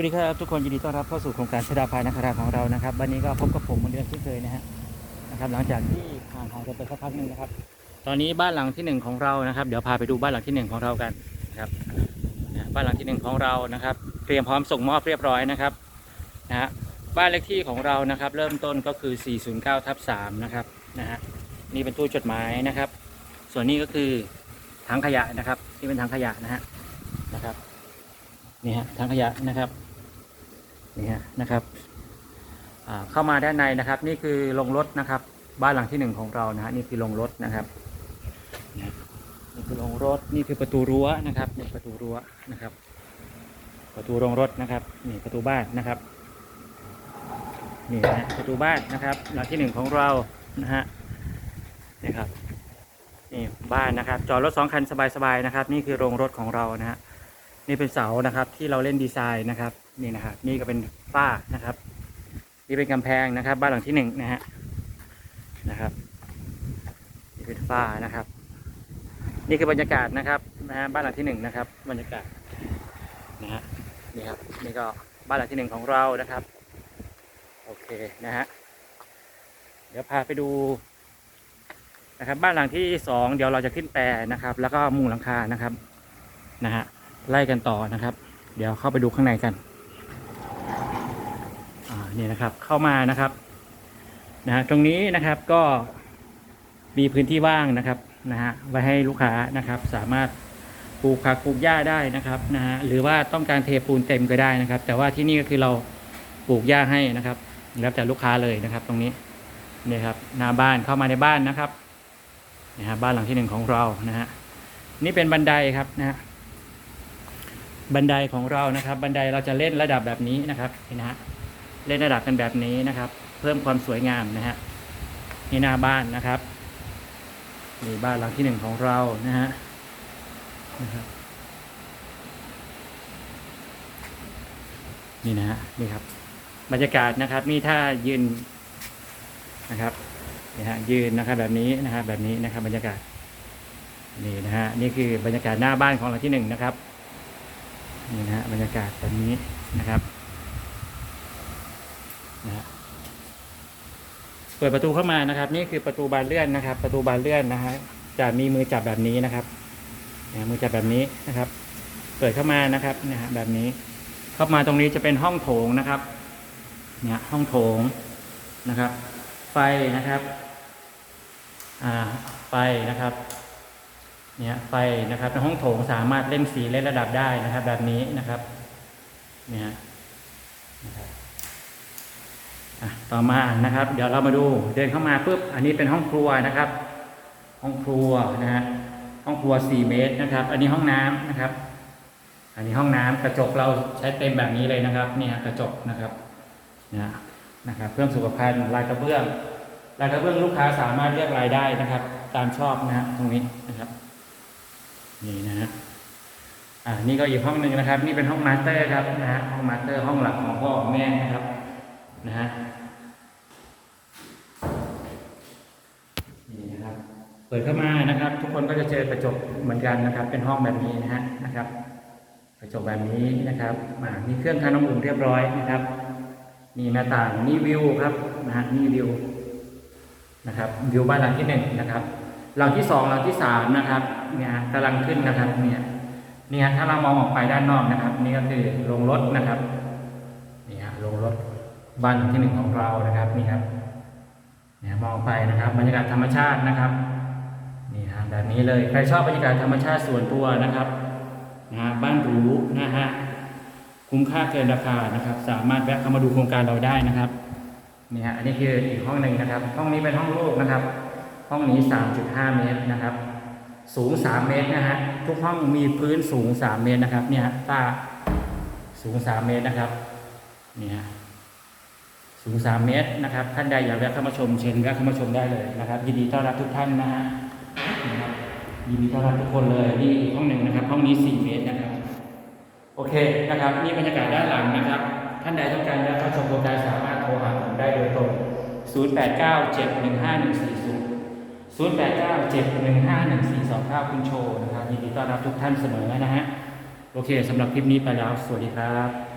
วัสดีครับทุกคนยินดีต้อนรับเข้าสู่โครงการชดาภายนาคราของเรานะครับวันนี้ก็พบกับผมเหมือนเดิมเช่นเคยนะฮะนะครับ หลังจากที่ห่างหายกันไปสักพักหนึ่งนะครับ ตอนนี้บ้านหลังที่หนึ่งของเรานะครับ เดี๋ยวพาไปดูบ้านหลังที่หนึ่งของเรากันนะครับบ้านหลังที่หนึ่งของเรานะครับ เตรียมพร้อมส่งมอบเรียบร้อยนะครับนะฮะบ้านเลขที่ของเรานะครับ เริ่มต้นก็คือ 409ทับ3นะครับนะฮะนี่เป็นตู้จดหมายนะครับ ส่วนนี้ก็คือถังขยะนะครับนี่เป็นถังขยะนะฮะนะครับนี่ฮะถังขยะนะครับ นี่ฮะนะครับเข้ามาด้านในนะครับ นี่คือโรงรถนะครับ บ้านหลังที่หนึ่งของเรานะฮะนี่คือโรงรถนะครับนี่คือโรงรถนี่คือประตูรั้วนะครับนี่ประตูรั้วนะครับ ประตูโรงรถนะครับนี่ประตูบ้านนะครับนี่นะประตูบ้านนะครับ หลังที่หนึ่งของเรานะฮะนี่ครับนี่บ้านนะครับ จอดรถสองคันสบายๆนะครับ นี่คือโรงรถของเรานะฮะนี่เป็นเสานะครับที่เราเล่นดีไซน์นะครับ นี่นะครับ นี่ก็เป็นฝ้านะครับ นี่เป็นกำแพงนะครับ บ้านหลังที่หนึ่งนะฮะนะครับนี่เป็นฝ้านะครับ นี่คือบรรยากาศนะครับนะฮะบ้านหลังที่หนึ่งนะครับ บรรยากาศนะฮะนี่ครับนี่ก็บ้านหลังที่หนึ่งของเรานะครับโอเคนะฮะเดี๋ยวพาไปดูนะครับ บ้านหลังที่สองเดี๋ยวเราจะขึ้นแปรนะครับ แล้วก็มุงหลังคานะครับนะฮะไล่กันต่อนะครับ เดี๋ยวเข้าไปดูข้างในกัน นี่นะครับเข้ามานะครับนะฮะตรงนี้นะครับก็มีพื้นที่ว่างนะครับนะฮะไว้ให้ลูกค้านะครับ สามารถปลูกผักปลูกหญ้าได้นะครับนะฮะหรือว่าต้องการเทปูนเต็มก็ได้นะครับ แต่ว่าที่นี่ก็คือเราปลูกหญ้าให้นะครับ แล้วแต่ลูกค้าเลยนะครับ ตรงนี้นี่ครับหน้าบ้านเข้ามาในบ้านนะครับนะฮะบ้านหลังที่หนึ่งของเรานะฮะนี่เป็นบันไดครับนะฮะบันไดของเรานะครับ บันไดเราจะเล่นระดับแบบนี้นะครับนี่นะฮะ เล่นระดับกันแบบนี้นะครับ เพิ่มความสวยงามนะฮะนี่หน้าบ้านนะครับนี่บ้านหลังที่หนึ่งของเรานะฮะนะครับนี่นะฮะนี่ครับ บรรยากาศนะครับ นี่ถ้ายืนนะครับนี่ฮะยืนนะครับแบบนี้นะครับแบบนี้นะครับ บรรยากาศนี่นะฮะนี่คือบรรยากาศหน้าบ้านของหลังที่หนึ่งนะครับนี่นะฮะบรรยากาศแบบนี้นะครับนะฮะ เปิดประตูเข้ามานะครับ นี่คือประตูบานเลื่อนนะครับ ประตูบานเลื่อนนะฮะจะมีมือจับแบบนี้นะครับนะมือจับแบบนี้นะครับ เปิดเข้ามานะครับนะฮะแบบนี้ เข้ามาตรงนี้จะเป็นห้องโถงนะครับ เนี่ยห้องโถงนะครับ ไฟนะครับอ่าไฟนะครับเนี่ยไฟนะครับในห้องโถงสามารถเล่นสีเล่นระดับได้นะครับ แบบนี้นะครับ เนี่ยนะครับ ต่อมานะครับ เดี๋ยวเรามาดูเดินเข้ามาปุ๊บอันนี้เป็นห้องครัวนะครับ ห้องครัวนะฮะห้องครัว 4 เมตรนะครับ อันนี้ห้องน้ำนะครับ อันนี้ห้องน้ำกระจกเราใช้เต็มแบบนี้เลยนะครับเนี่ยกระจกนะครับนะนะครับเครื่องสุขภัณฑ์ลายกระเบื้องลายกระเบื้องลูกค้าสามารถเลือกลายได้นะครับ ตามชอบนะฮะตรงนี้นะครับ นี่นะฮะอ่านี่ก็อีกห้องหนึ่งนะครับ นี่เป็นห้องมาสเตอร์ครับนะฮะห้องมาสเตอร์ห้องหลักของพ่อของแม่นะครับ นะฮะนี่นะครับ เปิดเข้ามานะครับ ทุกคนก็จะเจอกระจกเหมือนกันนะครับ เป็นห้องแบบนี้นะฮะนะครับ กระจกแบบนี้นะครับอ่ามีเครื่องทำน้ำอุ่นเรียบร้อยนะครับนี่หน้าต่างนี่วิวครับนะฮะนี่วิวนะครับวิวบ้านหลังที่หนึ่งนะครับหลังที่สองหลังที่สามนะครับเนี่ยกำลังขึ้นนะครับเนี่ยเนี่ยถ้าเรามองออกไปด้านนอกนะครับ นี่ก็คือโรงรถนะครับนี่ฮะโรงรถ บ้านหลังที่หนึ่งของเรานะครับนี่ครับเนี่ยมองไปนะครับบรรยากาศธรรมชาตินะครับนี่ฮะแบบนี้เลยใครชอบบรรยากาศธรรมชาติส่วนตัวนะครับนะบ้านหรูนะฮะคุ้มค่าเกินราคานะครับ สามารถแวะเข้ามาดูโครงการเราได้นะครับนี่ฮะอันนี้คืออีกห้องหนึ่งนะครับ ห้องนี้เป็นห้องลูกนะครับ ห้องนี้ 3.5 เมตรนะครับ สูง 3 เมตรนะฮะทุกห้องมีพื้นสูง 3 เมตรนะครับ เนี่ยตาสูง 3 เมตรนะครับนี่ย สูง 3 เมตรนะครับ ท่านใดอยากแวะเข้ามาชมเชิญแวะเข้ามาชมได้เลยนะครับ ยินดีต้อนรับทุกท่านนะฮะยินดีต้อนรับทุกคนเลยนี่อีกห้องหนึ่งนะครับ ห้องนี้ 4 เมตรนะครับ โอเคนะครับนี่บรรยากาศด้านหลังนะครับ ท่านใดต้องการจะเข้าชมโครงการสามารถโทรหาผมได้โดยตรง 0897151400 0 8 9 7 1 5 1 4 2 9 คุณโชนะครับยินดีต้อนรับทุกท่านเสมอนะฮะโอเคสำหรับคลิปนี้ไปแล้ว สวัสดีครับ